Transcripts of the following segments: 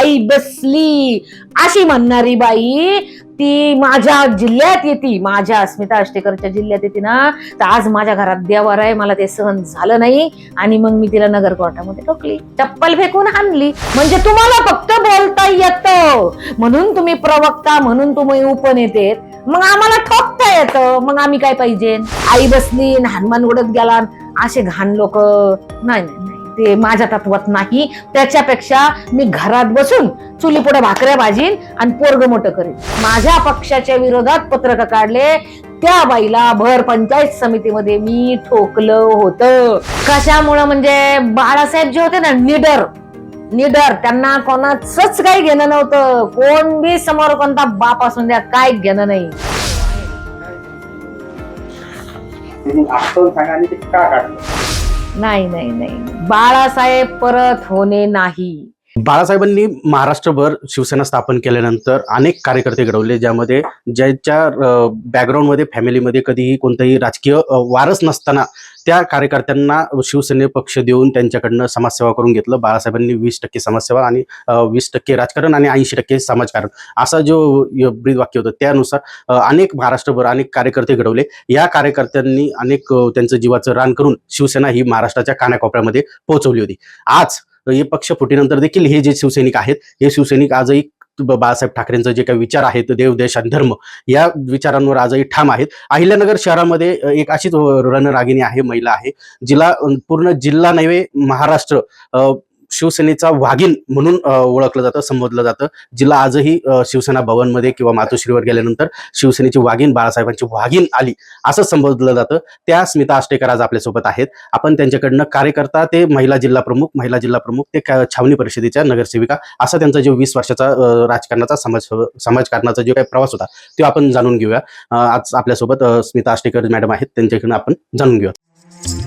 आई बसली. अशी म्हणणारी बाई ती माझ्या जिल्ह्यात येते. माझ्या अस्मिता अष्टेकरच्या जिल्ह्यात येते ना. तर आज माझ्या घरात देवर आहे. मला ते सहन झालं नाही. आणि मग मी तिला नगर कोर्टामध्ये टोकली चप्पल फेकून आणली. म्हणजे तुम्हाला फक्त बोलता येतं. म्हणून तुम्ही प्रवक्ता म्हणून तुम्ही उपनेते मग आम्हाला ठोकता येतं. मग आम्ही काय पाहिजे? आई बसली हनुमान उडत गेला. असे घाण लोक. नाही नाही. ते माझ्या तत्वात नाही. त्याच्यापेक्षा मी घरात बसून चुली पुढे भाकऱ्या भाजीन आणि पोरग मोठं करीन. माझ्या पक्षाच्या विरोधात पत्रक काढले. त्या बाईला भर पंचायत समितीमध्ये मी ठोकलं होतं. कशामुळं म्हणजे बाळासाहेब जे होते ना निडर निडर त्यांना कोणाच काही घेणं नव्हतं. कोण बी समोर कोणता बाप असून द्या काय घेणं नाही. सांगा का काढलं? नाही नाही नाही. बाळासाहेब परत होणे नाही. बाळासाहेबांनी महाराष्ट्रभर शिवसेना स्थापन केल्यानंतर अनेक कार्यकर्ते घडवले ज्यामध्ये ज्याच्या बॅकग्राऊंडमध्ये फॅमिलीमध्ये कधीही कोणताही राजकीय वारस नसताना त्या कार्यकर्त्यांना शिवसेने पक्ष देऊन त्यांच्याकडनं समाजसेवा करून घेतलं. बाळासाहेबांनी वीस टक्के समाजसेवा आणि वीस टक्के राजकारण आणि ऐंशी टक्के समाजकारण. असा जो ब्रीद वाक्य होतं त्यानुसार अनेक महाराष्ट्रभर अनेक कार्यकर्ते घडवले. या कार्यकर्त्यांनी अनेक त्यांचं जीवाचं रान करून शिवसेना ही महाराष्ट्राच्या कानाकोपऱ्यामध्ये पोहोचवली होती. आज हे पक्ष फुटीनंतर देखील हे जे शिवसैनिक आहेत हे शिवसैनिक आजही बाळासाहेब ठाकरेंचा जे काही विचार आहेत देव देश आणि धर्म या विचारांवर आजही ठाम आहेत. अहिल्यानगर शहरामध्ये एक अशीच रणरागिणी आहे महिला आहे जिला पूर्ण जिल्हा नव्हे महाराष्ट्र शिवसेनेचा वाघीण म्हणून ओळखलं जातं संबोधलं जातं. जिला आजही शिवसेना भवनमध्ये किंवा मातोश्रीवर गेल्यानंतर शिवसेनेची वाघीण बाळासाहेबांची वाघीण आली असं संबोधलं जातं. त्या स्मिता आष्टेकर आज आपल्यासोबत आहेत. आपण त्यांच्याकडनं कार्यकर्ता ते महिला जिल्हा प्रमुख महिला जिल्हा प्रमुख ते छावणी परिषदेच्या नगरसेविका असा त्यांचा जो वीस वर्षाचा राजकारणाचा समाज समाजकारणाचा जो काही प्रवास होता तो आपण जाणून घेऊया. आज आपल्यासोबत स्मिता आष्टेकर मॅडम आहेत. त्यांच्याकडनं आपण जाणून घेऊया.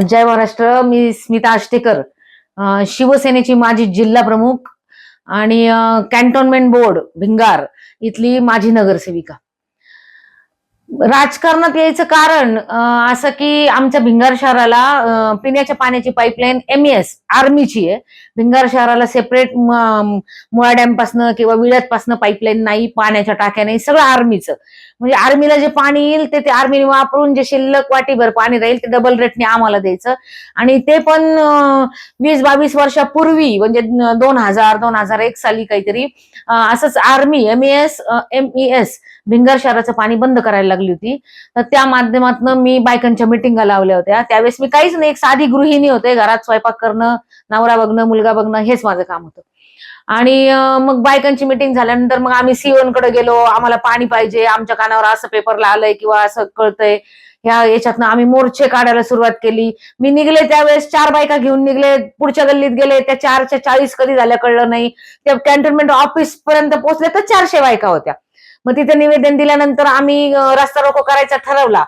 जय महाराष्ट्र मी स्मिता आष्टेकर शिवसेनेची माजी जिल्हा प्रमुख आणि कॅन्टोन्मेंट बोर्ड भिंगार इथली माझी नगरसेविका. राजकारणात यायचं कारण असं की आमच्या भिंगार शहराला पिण्याच्या पाण्याची पाईपलाईन एमएस आर्मीची आहे. भिंगार शहराला सेपरेट मुळा डॅमपासनं किंवा विळ्यातपासनं पाईपलाईन नाही पाण्याच्या टाक्या नाही सगळं आर्मीचं म्हणजे आर्मीला जे पाणी येईल ते ते आर्मीने वापरून जे शिल्लक वाटीभर पाणी राहील ते डबल रेटने आम्हाला द्यायचं. आणि ते पण वीस बावीस वर्षापूर्वी म्हणजे दोन हजार दोन हजार एक साली काहीतरी असंच army M S M E S Bhingar शहराचं पाणी बंद करायला लागली होती. तर त्या माध्यमातून मी बायकांच्या मिटिंगा लावल्या होत्या. त्यावेळेस मी काहीच नाही एक साधी गृहिणी होते घरात स्वयंपाक करणं नवरा बघणं मुलगा बघणं हेच माझं काम होतं. आणि मग बायकांची मिटिंग झाल्यानंतर मग आम्ही सीओनकडे गेलो आम्हाला पाणी पाहिजे आमच्या कानावर असं पेपरला आलंय किंवा असं कळतंय. ह्या याच्यातनं आम्ही मोर्चे काढायला सुरुवात केली. मी निघले त्यावेळेस चार बायका घेऊन निघले पुढच्या गल्लीत गेले त्या चारच्या चाळीस कधी झाल्या कळलं नाही. त्या कॅन्टोन्मेंट ऑफिस पर्यंत पोहोचले तर चारशे बायका होत्या. मग तिथे निवेदन दिल्यानंतर आम्ही रास्ता रस्ता रोको करायचा ठरवला.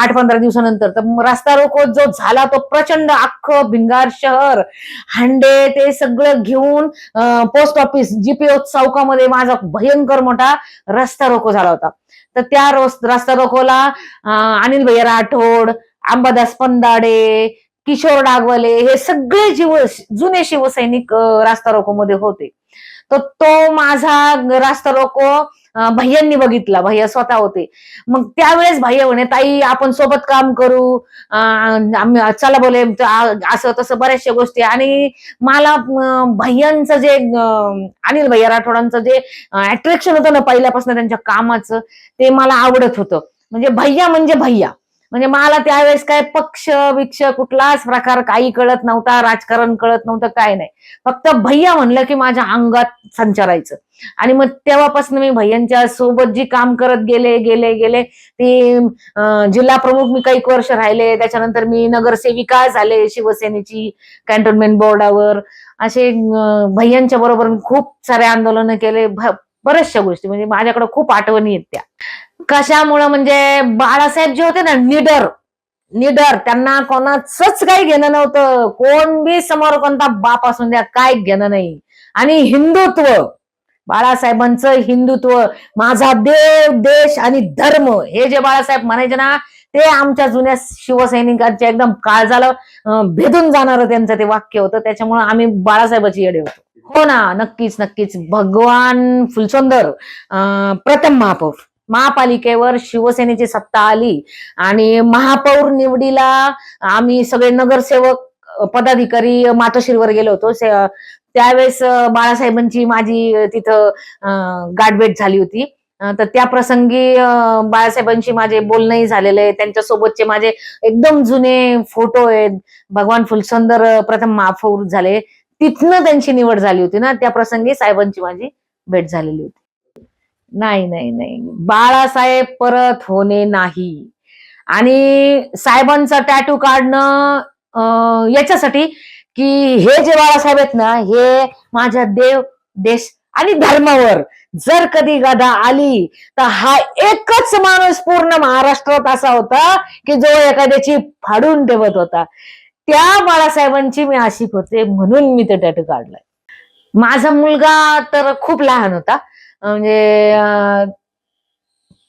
आठ पंधरा दिवसानंतर. तर मग रस्ता रोको जो झाला तो प्रचंड अख्खं भिंगार शहर हांडे ते सगळं घेऊन पोस्ट ऑफिस जीपीओ चौकामध्ये माझा भयंकर मोठा रस्ता रोको झाला होता. तर त्या रोस- रस्ता रोकोला अनिल भैया राठोड अंबादास पंदाडे किशोर डागवले हे सगळे जीव जुने शिवसैनिक रास्ता रोको मध्ये होते. तर तो माझा रास्ता रोको भैयांनी बघितला भैया स्वतः होते. मग त्यावेळेस भैया म्हणे ताई आपण सोबत काम करू. आम्ही चला बोले असं तसं बऱ्याचशा गोष्टी. आणि मला भैयांचं जे अनिल भैया राठोडांचं जे अट्रॅक्शन होतं ना पहिल्यापासून त्यांच्या कामाचं ते मला आवडत होतं. म्हणजे भैया म्हणजे भैया. म्हणजे मला त्यावेळेस काय पक्ष विक्ष कुठलाच प्रकार काही कळत नव्हता राजकारण कळत नव्हतं काय नाही. फक्त भैया म्हणलं की माझ्या अंगात संचारायचं. आणि मग तेव्हापासून मी भैयांच्या सोबत जी काम करत गेले गेले गेले ते जिल्हा प्रमुख मी काही वर्ष राहिले. त्याच्यानंतर मी नगरसेविका झाले शिवसेनेची कॅन्टोन्मेंट बोर्डावर. असे भैयांच्या बरोबर मी खूप सारे आंदोलनं केले. बऱ्याचशा गोष्टी म्हणजे माझ्याकडे खूप आठवणी आहेत त्या. कशामुळं म्हणजे बाळासाहेब जे होते ना निडर निडर त्यांना कोणाचंच काही घेणं नव्हतं. कोण बी समोर कोणता बाप असून द्या काय घेणं नाही. आणि हिंदुत्व बाळासाहेबांचं हिंदुत्व माझा देव देश आणि धर्म हे जे बाळासाहेब म्हणायचे ना ते आमच्या जुन्या शिवसैनिकांच्या एकदम काळजाला भेदून जाणारं त्यांचं ते वाक्य होतं. त्याच्यामुळे आम्ही बाळासाहेबाची येडे होतो. हो ना नक्कीच नक्कीच. भगवान फुलसुंदर प्रथम महापौर. महापालिकेवर शिवसेनेची सत्ता आली आणि महापौर निवडीला आम्ही सगळे नगरसेवक पदाधिकारी मातोश्रीवर गेलो होतो. त्यावेळेस बाळासाहेबांची माझी तिथं गाठभेट झाली होती. तर त्या प्रसंगी बाळासाहेबांशी माझे बोलणंही झालेलं आहे. त्यांच्यासोबतचे माझे एकदम जुने फोटो आहेत. भगवान फुलसुंदर प्रथम महापौर झाले. तिथनं त्यांची निवड झाली होती ना. त्या प्रसंगी साहेबांची माझी भेट झालेली होती. नाही नाही नाही. बाळासाहेब परत होणे नाही. आणि साहेबांचा टॅटू काढणं याच्यासाठी की हे जे बाळासाहेब आहेत ना हे माझ्या देव देश आणि धर्मावर जर कधी गदा आली तर हा एकच माणूस पूर्ण महाराष्ट्रात असा होता की जो एखाद्याची फाडून ठेवत होता. त्या बाळासाहेबांची मी आशिक होते म्हणून मी ते टॅटू काढलाय. माझा मुलगा तर खूप लहान होता. म्हणजे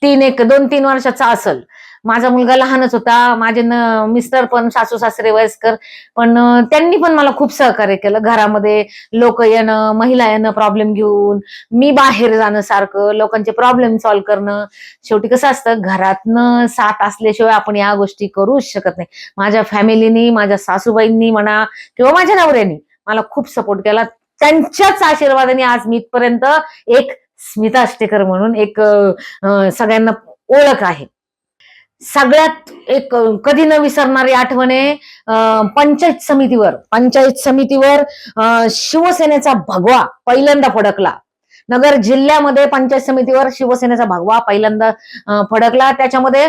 तीन एक दोन तीन वर्षाचा असल. माझा मुलगा लहानच होता. माझे न मिस्टर पण सासू सासरे वयस्कर. पण त्यांनी पण मला खूप सहकार्य केलं. घरामध्ये लोक येणं महिला येणं प्रॉब्लेम घेऊन मी बाहेर जाणं सारखं लोकांचे प्रॉब्लेम सॉल्व्ह करणं. शेवटी कसं असतं घरातनं साथ असल्याशिवाय आपण या गोष्टी करूच शकत नाही. माझ्या फॅमिलीनी माझ्या सासूबाईंनी म्हणा किंवा माझ्या नवऱ्यानी मला खूप सपोर्ट केला. त्यांच्याच आशीर्वादाने आज मी इथपर्यंत एक स्मिता अष्टेकर म्हणून एक सगळ्यांना ओळख आहे. सगळ्यात एक कधी न विसरणारी आठवण आहे अं, पंचायत समितीवर. पंचायत समितीवर अं, शिवसेनेचा भगवा पहिल्यांदा फडकला. नगर जिल्ह्यामध्ये पंचायत समितीवर शिवसेनेचा भगवा पहिल्यांदा फडकला. त्याच्यामध्ये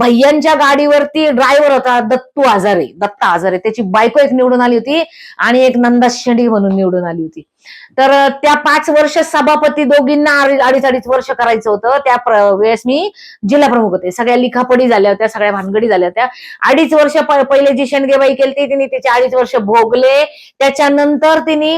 भैयांच्या गाडीवरती ड्रायव्हर होता दत्तू आजारे. दत्ता आजारे. त्याची बायको एक निवडून आली होती आणि एक नंदा शेंडी म्हणून निवडून आली होती. तर त्या पाच वर्ष सभापती दोघींना अडीच अडीच वर्ष करायचं होतं. त्या वेळेस मी जिल्हा प्रमुख होते. सगळ्या लिखापडी झाल्या होत्या सगळ्या भानगडी झाल्या होत्या. अडीच वर्ष पहिले जी शेंडगेबाई केली तिने तिचे अडीच वर्ष भोगले. त्याच्यानंतर तिने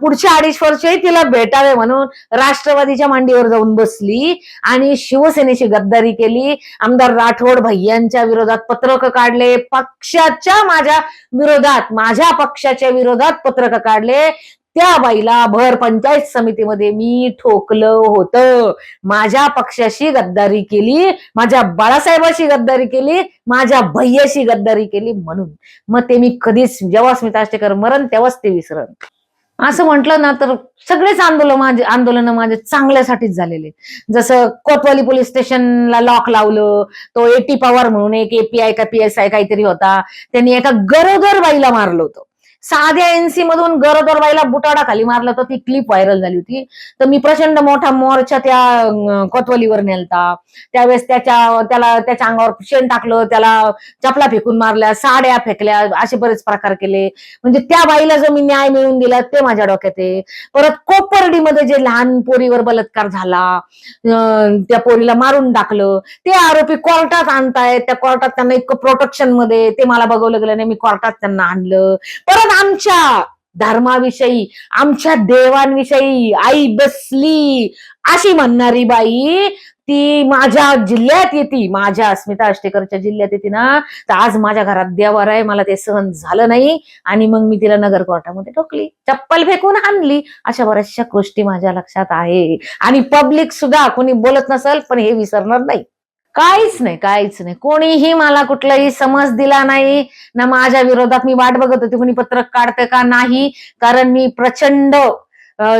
पुढच्या अडीच वर्षही तिला भेटावे म्हणून राष्ट्रवादीच्या मांडीवर जाऊन बसली आणि शिवसेनेशी गद्दारी केली. आमदार राठोड भैयांच्या विरोधात पत्रक काढले. पक्षाच्या माझ्या विरोधात माझ्या पक्षाच्या विरोधात पत्रक काढले. त्या बाईला भर पंचायत समितीमध्ये मी ठोकलं होतं. माझ्या पक्षाशी गद्दारी केली माझ्या बाळासाहेबाशी गद्दारी केली माझ्या भैयाशी गद्दारी केली म्हणून. मग ते मी कधीच जेव्हा स्मिता आष्टेकर मरण तेव्हाच ते विसरण असं म्हटलं ना तर सगळेच आंदोलन माझे आंदोलन माझे चांगल्यासाठीच झालेले. जसं कोतवाली पोलीस स्टेशनला लॉक लावलं तो एटी पवार म्हणून एक एपीआय का पी एस आय काहीतरी होता. त्यांनी एका गरोदर बाईला मारलं होतं. साध्या एनसी मधून गरोदर बाईला बुटाडा खाली मारला तर ती क्लिप व्हायरल झाली होती. तर मी प्रचंड मोठा मोर्चा त्या कोतवलीवर नेलता. त्यावेळेस त्याच्या त्याला त्याच्या अंगावर शेण टाकलं त्याला चपला फेकून मारल्या साड्या फेकल्या असे बरेच प्रकार केले. म्हणजे त्या बाईला जो मी न्याय मिळवून दिला ते माझ्या डोक्यात आहे. परत कोपर्डीमध्ये जे लहान पोरीवर बलात्कार झाला त्या पोरीला मारून टाकलं ते आरोपी कोर्टात आणतायत. त्या कोर्टात त्यांना इतकं प्रोटेक्शनमध्ये ते मला बघवलं गेलं नाही मी कोर्टात त्यांना आणलं. परत आमच्या धर्माविषयी आमच्या देवांविषयी आई बसली अशी म्हणणारी बाई ती माझ्या जिल्ह्यात येते माझ्या अस्मिता आष्टेकरच्या जिल्ह्यात येते ना तर आज माझ्या घरात देवार आहे मला ते सहन झालं नाही आणि मग मी तिला नगर कोर्टामध्ये ठोकली चप्पल फेकून आणली अशा बऱ्याचशा गोष्टी माझ्या लक्षात आहे. आणि पब्लिक सुद्धा कोणी बोलत नसेल पण हे विसरणार नाही. काहीच नाही काहीच नाही. कोणीही मला कुठलाही समज दिला नाही ना माझ्या विरोधात मी वाट बघत होती कोणी पत्रक काढतं का नाही कारण मी प्रचंड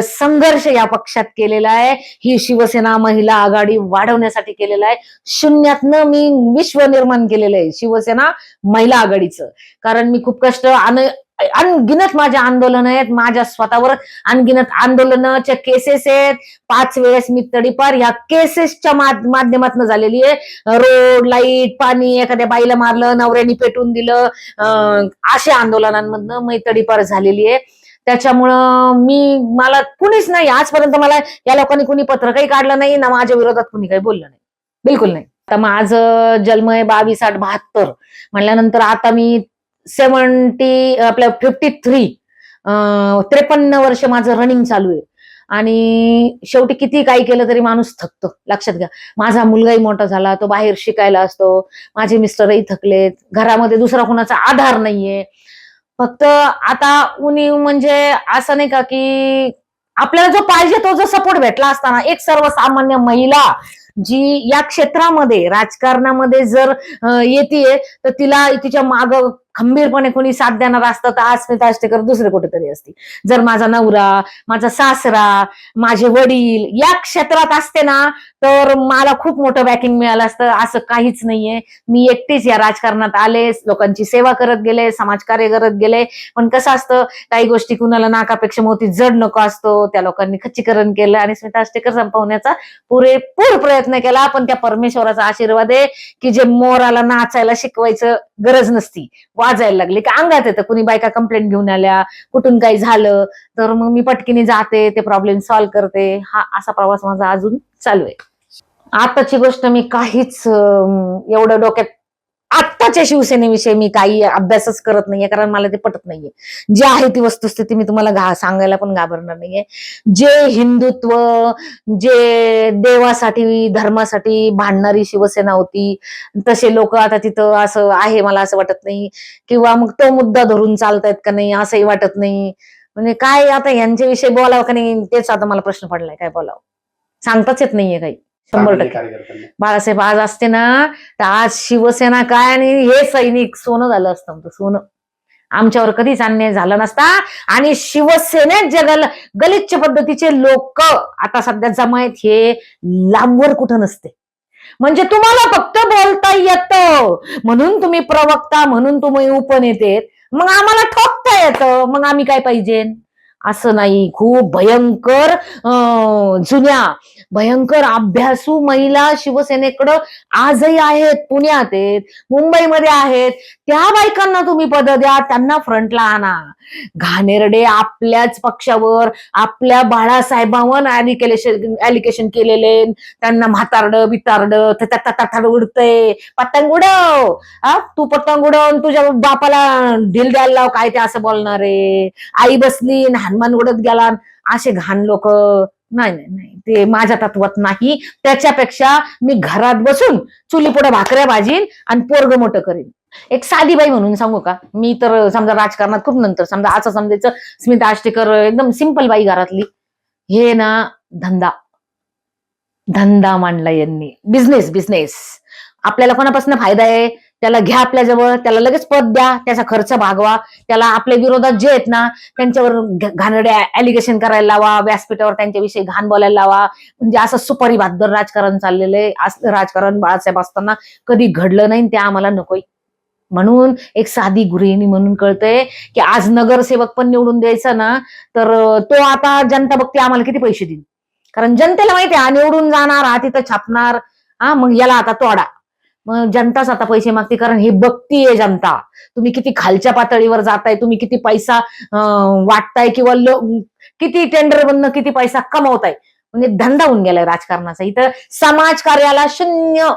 संघर्ष या पक्षात केलेला आहे. ही शिवसेना महिला आघाडी वाढवण्यासाठी केलेला आहे. शून्यातनं मी विश्व निर्माण केलेलं आहे शिवसेना महिला आघाडीचं. कारण मी खूप कष्ट आणि अनगिनत माझे आंदोलन आहेत माझ्या स्वतःवर अनगिनत आंदोलनाच्या केसेस आहेत. पाच वेळेस मी तडीपार या केसेसच्या माध्यमातून झालेली आहे. रोड लाइट पाणी एखाद्या बाईला मारलं नवऱ्यानी पेटून दिलं अं, अशा आंदोलनांमधनं मी तडीपार झालेली आहे. त्याच्यामुळं मी मला कुणीच नाही आजपर्यंत मला या लोकांनी कुणी पत्र काही काढलं नाही ना माझ्या विरोधात कुणी काही बोललं नाही. बिलकुल नाही. आता माझं जन्म आहे बावीस आठ बहात्तर. म्हणल्यानंतर आता मी सेवन्टी आपल्या फिफ्टी थ्री त्रेपन्न वर्ष माझं रनिंग चालू आहे. आणि शेवटी किती काही केलं तरी माणूस थकतो. लक्षात घ्या. माझा मुलगाही मोठा झाला तो बाहेर शिकायला असतो. माझे मिस्टरही थकलेत. घरामध्ये दुसरा कुणाचा आधार नाहीये. फक्त आता उनी म्हणजे असं नाही का की आपल्याला जो पाहिजे तो जो सपोर्ट भेटला असताना एक सर्वसामान्य महिला जी या क्षेत्रामध्ये राजकारणामध्ये जर येते तर तिला तिच्या माग खंबीरपणे कोणी साथ देणार असतं तर आज स्मिता आष्टेकर दुसरे कुठेतरी असते जर माझा नवरा माझा सासरा माझे वडील या क्षेत्रात असते ना तर मला खूप मोठं बॅकिंग मिळालं असतं. असं काहीच नाहीये. मी एकटीच या राजकारणात आले लोकांची सेवा करत गेले समाजकार्य करत गेले. पण कसं असतं काही गोष्टी कुणाला नाकापेक्षा मोठी जड नको असतो त्या लोकांनी खच्चीकरण केलं आणि स्मिता आष्टेकर संपवण्याचा पुरेपूर प्रयत्न केला. पण त्या परमेश्वराचा आशीर्वाद आहे की जे मोराला नाचायला शिकवायचं गरज नसती. वाजायला लागले की अंगात येतं. कुणी बायका कंप्लेंट घेऊन आल्या कुठून काही झालं तर मग मी पटकीने जाते ते प्रॉब्लेम सॉल्व्ह करते. हा असा प्रवास माझा अजून चालू आहे. आताची गोष्ट मी काहीच एवढं डोक्यात आत्ताच्या शिवसेनेविषयी मी काही अभ्यासच करत नाहीये कारण मला ते पटत नाहीये. जे आहे ती वस्तुस्थिती मी तुम्हाला सांगायला पण घाबरणार नाहीये. जे हिंदुत्व जे देवासाठी धर्मासाठी भांडणारी शिवसेना होती तसे लोक आता तिथं असं आहे मला असं वाटत नाही. किंवा मग तो मुद्दा धरून चालतायत का नाही असंही वाटत नाही. म्हणजे काय आता यांच्याविषयी बोलावं का नाही तेच आता मला प्रश्न पडलाय काय बोलावं. सांगताच येत नाहीये काही. शंभर टक्के. बाळासाहेब आज असते ना तर आज शिवसेना काय आणि हे सैनिक सोनं झालं असतं आमचं सोनं. आमच्यावर कधीच अन्याय झाला नसता. आणि शिवसेनेत जगाला गलिच्छ पद्धतीचे लोक आता सध्या जमायत हे लांबवर कुठं नसते. म्हणजे तुम्हाला फक्त बोलता येतं. म्हणून तुम्ही प्रवक्ता म्हणून तुम्ही उपनेते. मग आम्हाला ठोकता येतं. मग आम्ही काय पाहिजे? असं नाही. खूप भयंकर जुन्या भयंकर अभ्यासू महिला शिवसेनेकडं आजही आहेत पुण्यात आहेत मुंबईमध्ये आहेत. त्या बायकांना तुम्ही पद द्या त्यांना फ्रंटला आणा. घाणेरडे आपल्याच पक्षावर आपल्या बाळासाहेबांवर ऍलिकेशन ऍलिकेशन केलेले. त्यांना म्हातारड बितारड तटाड उडतंय. पतंग उडव! हा तू पतंग उडव तुझ्या बापाला ढील द्यायला लाव काय ते असं बोलणारे. आई बसली ना घाणमान उडत गेला असे घाण लोक नाही नाही नाही ते माझ्या तत्वात नाही. त्याच्यापेक्षा मी घरात बसून चुली पुढे भाकऱ्या भाजीन आणि पोरग मोठं करीन. एक साधी बाई म्हणून सांगू का? मी तर समजा राजकारणात खूप नंतर समजा असं समजायचं स्मिता आष्टेकर एकदम सिंपल बाई घरातली. हे ना धंदा. धंदा मांडला यांनी. बिझनेस बिझनेस आपल्याला कोणापासून फायदा आहे? त्याला घ्या आपल्या जवळ त्याला लगेच पद द्या त्याचा खर्च भागवा त्याला आपल्या विरोधात जे आहेत ना त्यांच्यावर घाणडे घाणेरडे ऍलिगेशन करायला लावा व्यासपीठावर त्यांच्याविषयी घाण बोलायला लावा. म्हणजे असं सुपारी भादर राजकारण चाललेलं आहे. राजकारण बाळासाहेब असताना कधी घडलं नाही ते आम्हाला नकोय. म्हणून एक साधी गृहिणी म्हणून कळतंय की आज नगरसेवक पण निवडून द्यायचा ना तर तो आता जनता बघते आम्हाला किती पैसे देईल? कारण जनतेला माहिती आहे हा निवडून जाणार हा तिथं छापणार हा मग याला आता तोडा. मग जनताच आता पैसे मागते कारण हे बघतीये जनता. तुम्ही किती खालच्या पातळीवर जाताय तुम्ही किती पैसा वाटताय किंवा लो- किती टेंडर बनणं किती पैसा कमवताय. म्हणजे धंदा होऊन गेलाय राजकारणाचा. इथं समाज कार्याला शून्य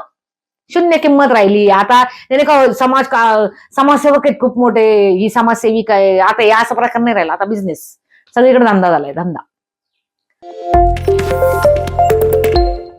शून्य किंमत राहिली. आता त्याने का समाज का समाजसेवक आहेत खूप मोठे. ही समाजसेविका आहे. आता या असा प्रकार नाही राहिला. आता बिझनेस सगळीकडे धंदा झालाय धंदा.